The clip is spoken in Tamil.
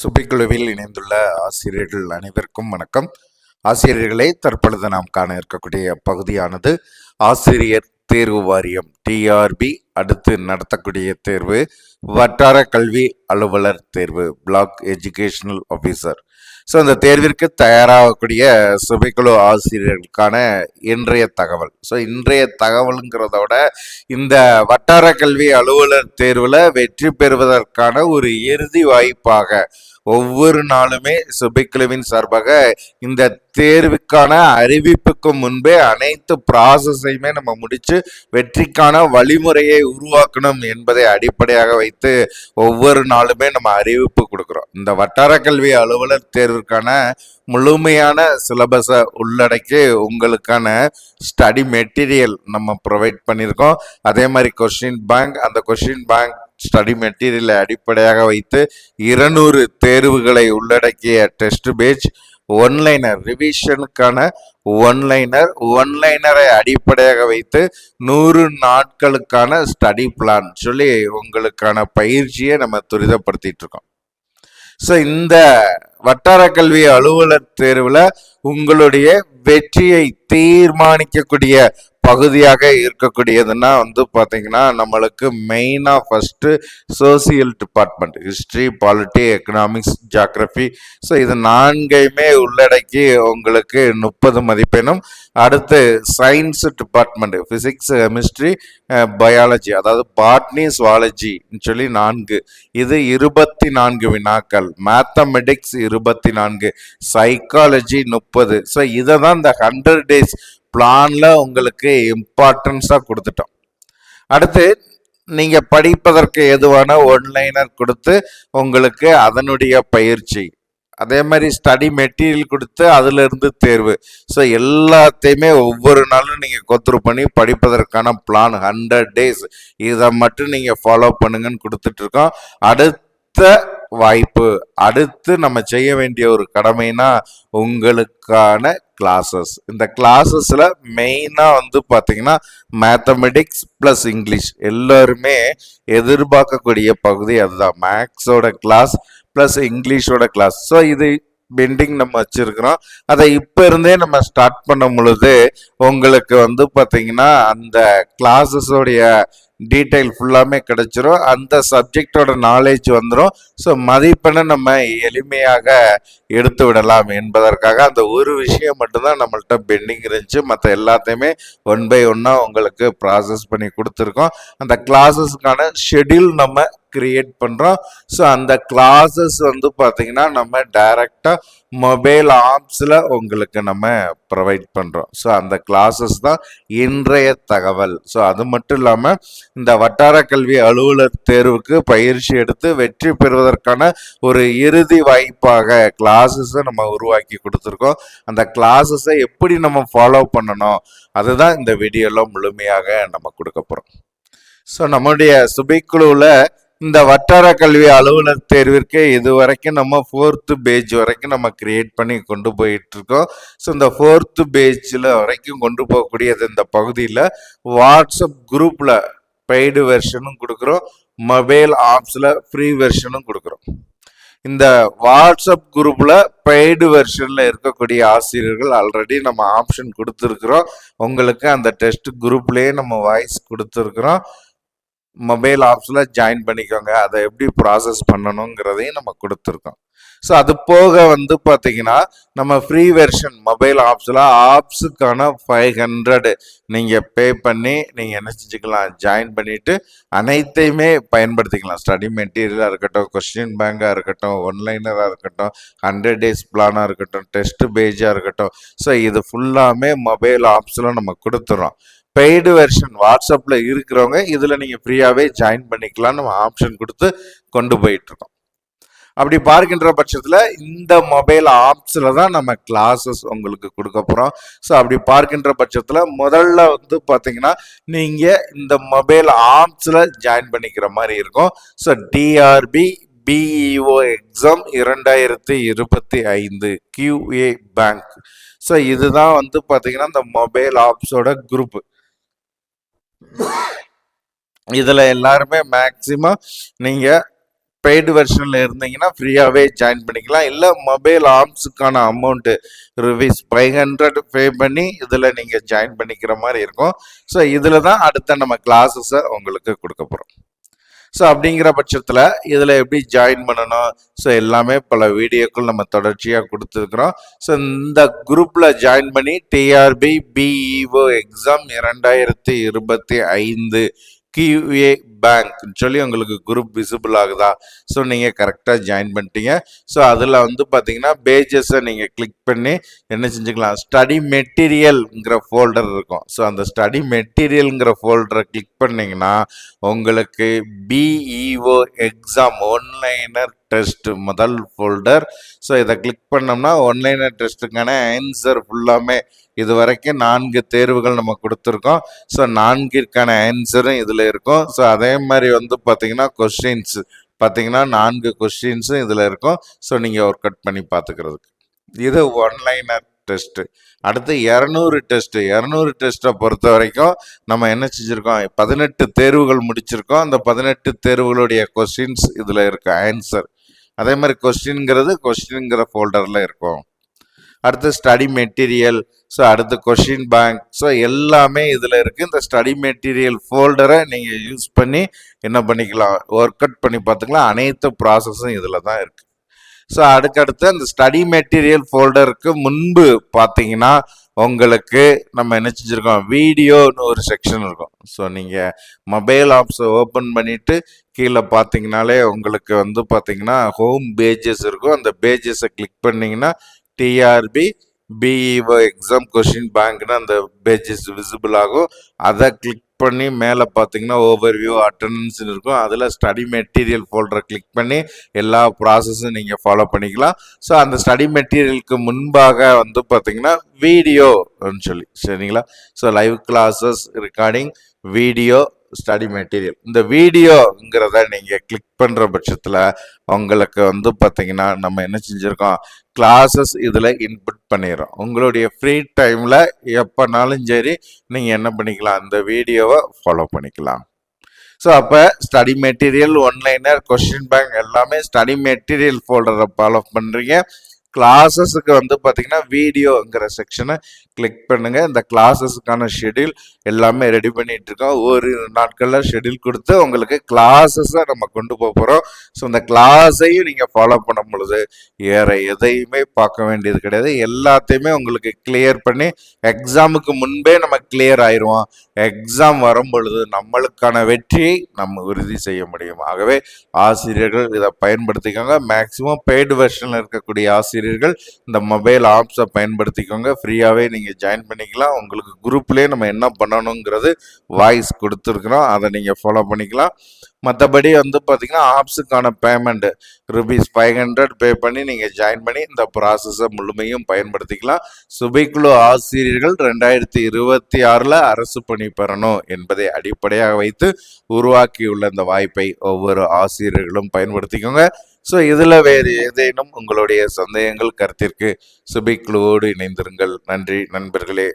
சுபிக்குழுவில் இணைந்துள்ள ஆசிரியர்கள் அனைவருக்கும் வணக்கம். ஆசிரியர்களே தற்பொழுது நாம் காண இருக்கக்கூடிய பகுதியானது ஆசிரியர் தேர்வு வாரியம் டிஆர்பி. அடுத்து நடத்தக்கூடிய தேர்வு வட்டார கல்வி அலுவலர் தேர்வு பிளாக் எஜுகேஷனல் ஆஃபீஸர் ஸோ அந்த தேர்விற்கு தயாராகக்கூடிய சுபைக்குழு ஆசிரியர்களுக்கான இன்றைய தகவல். ஸோ இன்றைய தகவலுங்கிறத விட இந்த வட்டார கல்வி அலுவலர் தேர்வில் வெற்றி பெறுவதற்கான ஒரு இறுதி வாய்ப்பாக ஒவ்வொரு நாளுமே சுபைக்குழுவின் சார்பாக இந்த தேர்வுக்கான அறிவிப்புக்கு முன்பே அனைத்து ப்ராசஸையுமே நம்ம முடித்து வெற்றிக்கான வழிமுறையை உருவாக்கணும் என்பதை அடிப்படையாக வைத்து ஒவ்வொரு நாளுமே நம்ம அறிவிப்பு கொடுக்குறோம். இந்த வட்டார கல்வி அலுவலர் தேர்வுக்கான முழுமையான சிலபஸை உள்ளடக்கி உங்களுக்கான ஸ்டடி மெட்டீரியல் நம்ம ப்ரொவைட் பண்ணியிருக்கோம். அதே மாதிரி கொஷின் பேங்க் அந்த கொஷின் பேங்க் ஸ்டடி மெட்டீரியலை அடிப்படையாக வைத்து இருநூறு தேர்வுகளை உள்ளடக்கிய டெஸ்ட் பேஜ் ஒன்லைனர் ரிவிஷனுக்கான ஒன்லைனர் ஒன்லைனரை அடிப்படையாக வைத்து நூறு நாட்களுக்கான ஸ்டடி பிளான் சொல்லி உங்களுக்கான பயிற்சியை நம்ம துரிதப்படுத்திட்டு இருக்கோம். ஸோ இந்த வட்டார கல்வி அலுவலர் தேர்வில் உங்களுடைய வெற்றியை தீர்மானிக்கக்கூடிய பகுதியாக இருக்கக்கூடியதுன்னா வந்து பார்த்தீங்கன்னா நம்மளுக்கு மெயினாக first social department history polity economics geography so இது நான்கையுமே உள்ளடக்கி உங்களுக்கு முப்பது மதிப்பெண்ணும் அடுத்து science department physics chemistry biology அதாவது பாட்னி சுவாலஜின்னு சொல்லி நான்கு. இது இருபத்தி நான்கு வினாக்கள். மேத்தமெட்டிக்ஸ் இருபத்தி நான்கு. சைக்காலஜி முப்பது. ஸோ இதை தான் இந்த ஹண்ட்ரட் டேஸ் பிளானில் உங்களுக்கு இம்பார்ட்டன்ஸாக கொடுத்துட்டோம். அடுத்து நீங்கள் படிப்பதற்கு எதுவான ஒன்லைனர் கொடுத்து உங்களுக்கு அதனுடைய பயிற்சி. அதே மாதிரி ஸ்டடி மெட்டீரியல் கொடுத்து அதுல இருந்து தேர்வு. ஸோ எல்லாத்தையுமே ஒவ்வொரு நாளும் நீங்க கொத்துரு பண்ணி படிப்பதற்கான பிளான் ஹண்ட்ரட் டேஸ் இதை மட்டும் நீங்க ஃபாலோ பண்ணுங்கன்னு கொடுத்துட்டு இருக்கோம். அடுத்த வாய்ப்பு அடுத்து நம்ம செய்ய வேண்டிய ஒரு கடமைனா உங்களுக்கான கிளாஸஸ் இந்த கிளாஸஸில் மெயினாக வந்து பார்த்தீங்கன்னா மேத்தமெட்டிக்ஸ் ப்ளஸ் இங்கிலீஷ் எல்லோருமே எதிர்பார்க்கக்கூடிய பகுதி அதுதான். மேக்ஸோட கிளாஸ் ப்ளஸ் இங்கிலீஷோட கிளாஸ் ஸோ இது பெண்டிங் நம்ம வச்சிருக்கிறோம். அதை இப்போ இருந்தே நம்ம ஸ்டார்ட் பண்ணும் பொழுது உங்களுக்கு வந்து பார்த்தீங்கன்னா அந்த கிளாஸஸோடைய டீட்டெயில் ஃபுல்லாமே கிடைச்சிரும் அந்த சப்ஜெக்டோட நாலேஜ் வந்துடும் ஸோ மதிப்பெண்ணை நம்ம எளிமையாக எடுத்து விடலாம் என்பதற்காக அந்த ஒரு விஷயம் மட்டும்தான் நம்மள்ட்ட பெண்டிங் இருந்துச்சு மற்ற எல்லாத்தையுமே ஒன் பை ஒன்னாக உங்களுக்கு ப்ராசஸ் பண்ணி கொடுத்துருக்கோம் அந்த கிளாஸஸ்க்கான ஷெட்யூல் நம்ம கிரியேட் பண்ணுறோம் ஸோ அந்த கிளாஸஸ் வந்து பார்த்தீங்கன்னா நம்ம டைரெக்டாக மொபைல் ஆப்ஸில் உங்களுக்கு நம்ம ப்ரொவைட் பண்ணுறோம் ஸோ அந்த கிளாஸஸ் தான் இன்றைய தகவல். ஸோ அது மட்டும் இல்லாமல் இந்த வட்டார கல்வி அலுவலர் தேர்வுக்கு பயிற்சி எடுத்து வெற்றி பெறுவதற்கான ஒரு இறுதி வாய்ப்பாக கிளாஸஸை நம்ம உருவாக்கி கொடுத்துருக்கோம். அந்த கிளாஸஸை எப்படி நம்ம ஃபாலோ பண்ணணும்? அதுதான் இந்த வீடியோவில் முழுமையாக நம்ம கொடுக்க போகிறோம் ஸோ நம்முடைய சுபைக்குழுவில் இந்த வட்டார கல்வி அலுவலர் தேர்விற்கு இது வரைக்கும் நம்ம ஃபோர்த்து பேஜ் வரைக்கும் நம்ம கிரியேட் பண்ணி கொண்டு போயிட்டு இருக்கோம் ஸோ இந்த ஃபோர்த்து பேஜில் வரைக்கும் கொண்டு போகக்கூடியது இந்த பகுதியில் வாட்ஸ்அப் குரூப்பில் பெய்டு வெர்ஷனும் கொடுக்குறோம். மொபைல் ஆப்ஸில் ஃப்ரீ வெர்ஷனும் கொடுக்குறோம். இந்த வாட்ஸ்அப் குரூப்பில் பெய்டு வெர்ஷனில் இருக்கக்கூடிய ஆசிரியர்கள் ஆல்ரெடி நம்ம ஆப்ஷன் கொடுத்துருக்குறோம். உங்களுக்கு அந்த டெஸ்ட் குரூப்லேயே நம்ம வாய்ஸ் கொடுத்துருக்குறோம். மொபைல் ஆப்ஸில் ஜாயின் பண்ணிக்கோங்க. அதை எப்படி ப்ராசஸ் பண்ணணுங்கிறதையும் நம்ம கொடுத்துருக்கோம். ஸோ அது போக வந்து பார்த்தீங்கன்னா நம்ம ஃப்ரீ வெர்ஷன் மொபைல் ஆப்ஸில் ஆப்ஸுக்கான ஃபைவ் ஹண்ட்ரடு நீங்கள் பே பண்ணி நீங்கள் என்ன செஞ்சுக்கலாம்? ஜாயின் பண்ணிவிட்டு அனைத்தையுமே பயன்படுத்திக்கலாம். ஸ்டடி மெட்டீரியலாக இருக்கட்டும் கொஸ்டின் பேங்காக இருக்கட்டும் ஒன்லைனராக இருக்கட்டும் ஹண்ட்ரட் டேஸ் பிளானாக இருக்கட்டும் டெஸ்ட் பேஜாக இருக்கட்டும். ஸோ இது ஃபுல்லாமே மொபைல் ஆப்ஸில் நம்ம கொடுத்துறோம். பெய்டு வெர்ஷன் வாட்ஸ்அப்பில் இருக்கிறவங்க இதில் நீங்கள் ஃப்ரீயாகவே ஜாயின் பண்ணிக்கலாம் நம்ம ஆப்ஷன் கொடுத்து கொண்டு போயிட்டுருக்கோம் அப்படி பார்க்கின்ற பட்சத்தில் இந்த மொபைல் ஆப்ஸில் தான் நம்ம கிளாஸஸ் உங்களுக்கு கொடுக்க போகிறோம் ஸோ அப்படி பார்க்கின்ற பட்சத்தில் முதல்ல வந்து பார்த்தீங்கன்னா நீங்கள் இந்த மொபைல் ஆப்ஸில் ஜாயின் பண்ணிக்கிற மாதிரி இருக்கும். ஸோ டிஆர்பி பிஇஓ எக்ஸாம் இரண்டாயிரத்தி இருபத்தி ஐந்து கியூஏ பேங்க் ஸோ இதுதான் வந்து பார்த்தீங்கன்னா இந்த மொபைல் ஆப்ஸோட குரூப் இதில் எல்லாருமே மேக்சிமம் நீங்கள் பெய்டு வெர்ஷனில் இருந்தீங்கன்னா ஃப்ரீயாகவே ஜாயின் பண்ணிக்கலாம். இல்லை mobile ஆர்ம்ஸுக்கான amount rupees five hundred pay பண்ணி இதில் நீங்கள் ஜாயின் பண்ணிக்கிற மாதிரி இருக்கும். ஸோ இதில் தான் அடுத்த நம்ம கிளாஸஸை உங்களுக்கு கொடுக்க போகிறோம் ஸோ அப்படிங்கிற பட்சத்தில் இதில் எப்படி ஜாயின் பண்ணணும்? ஸோ எல்லாமே பல வீடியோக்கள் நம்ம தொடர்ச்சியாக கொடுத்துருக்குறோம். ஸோ இந்த குரூப்பில் ஜாயின் பண்ணி டிஆர்பி பிஇஓ எக்ஸாம் இரண்டாயிரத்தி இருபத்தி ஐந்து கியூஏ பேங்க்னு சொல்லி உங்களுக்கு குரூப் விசிபிள் ஆகுதா? ஸோ நீங்கள் கரெக்டாக ஜாயின் பண்ணிட்டீங்க. ஸோ அதில் வந்து பார்த்தீங்கன்னா பேஜஸை நீங்கள் கிளிக் பண்ணி என்ன செஞ்சுக்கலாம்? ஸ்டடி மெட்டீரியல்ங்கிற ஃபோல்டர் இருக்கும். ஸோ அந்த ஸ்டடி மெட்டீரியல்ங்கிற ஃபோல்டரை கிளிக் பண்ணிங்கன்னா உங்களுக்கு BEO exam one liner test முதல் ஃபோல்டர் ஸோ இதை கிளிக் பண்ணோம்னா ஒன்லைனர் டெஸ்ட்டுக்கான ஆன்சர் ஃபுல்லாமே இது வரைக்கும் நான்கு தேர்வுகள் நம்ம கொடுத்துருக்கோம். ஸோ நான்கிற்கான ஆன்சரும் இதில் இருக்கும். ஸோ அதே மாதிரி வந்து பார்த்தீங்கன்னா கொஸ்டின்ஸ் பார்த்தீங்கன்னா நான்கு கொஸ்டின்ஸும் இதில் இருக்கும். ஸோ நீங்கள் ஒர்க் அவுட் பண்ணி பார்த்துக்கிறதுக்கு இது ஒன்லைனர் டெஸ்ட்டு அடுத்து இரநூறு டெஸ்ட்டு இரநூறு டெஸ்ட்டை பொறுத்த வரைக்கும் நம்ம என்ன செஞ்சுருக்கோம்? பதினெட்டு தேர்வுகள் முடிச்சிருக்கோம். அந்த பதினெட்டு தேர்வுகளுடைய கொஸ்டின்ஸ் இதில் இருக்கும் ஆன்சர் அதே மாதிரி கொஸ்டின்ங்கிறது கொஸ்டின்ங்கிற ஃபோல்டரில் இருக்கும். அடுத்து ஸ்டடி மெட்டீரியல் ஸோ அடுத்து கொஷின் பேங்க் ஸோ எல்லாமே இதில் இருக்குது இந்த ஸ்டடி மெட்டீரியல் ஃபோல்டரை நீங்கள் யூஸ் பண்ணி என்ன பண்ணிக்கலாம் ஒர்க் அவுட் பண்ணி பார்த்துக்கலாம். அனைத்து ப்ராசஸும் இதில் தான் இருக்குது ஸோ அடுக்கடுத்து அந்த ஸ்டடி மெட்டீரியல் ஃபோல்டருக்கு முன்பு பார்த்தீங்கன்னா உங்களுக்கு நம்ம என்ன செஞ்சுருக்கோம் வீடியோன்னு ஒரு செக்ஷன் இருக்கும். ஸோ நீங்கள் மொபைல் ஆப்ஸை ஓப்பன் பண்ணிவிட்டு கீழே பார்த்தீங்கனாலே உங்களுக்கு வந்து பார்த்தீங்கன்னா ஹோம் பேஜஸ் இருக்கும். அந்த பேஜஸை கிளிக் பண்ணிங்கன்னா டிஆர்பி பிஇஓ எக்ஸாம் கொஷின் பேங்க்னு அந்த பேஜஸ் விசிபிள் ஆகும். அதை கிளிக் பண்ணி மேலே பார்த்தீங்கன்னா ஓவர் வியூ இருக்கும். அதில் ஸ்டடி மெட்டீரியல் ஃபோல்டரை கிளிக் பண்ணி எல்லா ப்ராசஸும் நீங்கள் ஃபாலோ பண்ணிக்கலாம். ஸோ அந்த ஸ்டடி மெட்டீரியலுக்கு முன்பாக வந்து பார்த்தீங்கன்னா வீடியோன்னு சொல்லி சரிங்களா? So live classes recording video study material இந்த வீடியோங்கிறத நீங்கள் கிளிக் பண்ணுற பட்சத்தில் உங்களுக்கு வந்து பார்த்தீங்கன்னா நம்ம என்ன செஞ்சுருக்கோம்? கிளாஸஸ் இதில் இன்புட் பண்ணிடுறோம். உங்களுடைய ஃப்ரீ டைமில் எப்போனாலும் சரி நீங்கள் என்ன பண்ணிக்கலாம்? இந்த வீடியோவை ஃபாலோ பண்ணிக்கலாம். ஸோ அப்போ study material one liner question bank எல்லாமே ஸ்டடி மெட்டீரியல் ஃபோல்டரை ஃபாலோ பண்ணுறீங்க கிளாஸஸுக்கு வந்து பார்த்தீங்கன்னா வீடியோங்கிற செக்ஷனை கிளிக் பண்ணுங்கள் இந்த கிளாஸஸுக்கான ஷெடியூல் எல்லாமே ரெடி பண்ணிகிட்டு இருக்கோம் ஒரு நாட்களில் ஷெடியூல் கொடுத்து உங்களுக்கு கிளாஸஸை நம்ம கொண்டு போக போகிறோம் ஸோ இந்த கிளாஸையும் நீங்கள் ஃபாலோ பண்ணும் பொழுது வேறு எதையுமே பார்க்க வேண்டியது கிடையாது. எல்லாத்தையுமே உங்களுக்கு கிளியர் பண்ணி எக்ஸாமுக்கு முன்பே நம்ம கிளியர் ஆயிடுவோம் எக்ஸாம் வரும் பொழுது நம்மளுக்கான வெற்றியை நம்ம உறுதி செய்ய முடியும். ஆகவே ஆசிரியர்கள் இதை பயன்படுத்திக்கோங்க. மேக்சிமம் பெய்டு வெர்ஷனில் இருக்கக்கூடிய ஆசிரியர் ஆசிரியர்கள் இந்த மொபைல் ஆப்ஸை பயன்படுத்திக்கோங்க. ஃப்ரீயாகவே நீங்கள் ஜாயின் பண்ணிக்கலாம். உங்களுக்கு குரூப்லேயே நம்ம என்ன பண்ணணுங்கிறது வாய்ஸ் கொடுத்துருக்குறோம். அதை நீங்கள் ஃபாலோ பண்ணிக்கலாம். மற்றபடி வந்து பார்த்தீங்கன்னா ஆப்ஸுக்கான payment rupees five hundred pay பண்ணி நீங்கள் ஜாயின் பண்ணி இந்த ப்ராசஸை முழுமையும் பயன்படுத்திக்கலாம். சுபைக்குழு ஆசிரியர்கள் ரெண்டாயிரத்தி இருபத்தி ஆறில் அரசு பணி பெறணும் என்பதை அடிப்படையாக வைத்து உருவாக்கியுள்ள இந்த வாய்ப்பை ஒவ்வொரு ஆசிரியர்களும் பயன்படுத்திக்கோங்க. ஸோ இதில் வேறு ஏதேனும் உங்களுடைய சந்தேகங்கள் கருத்திற்கு சுபிக்குழுவோடு இணைந்திருங்கள். நன்றி நண்பர்களே.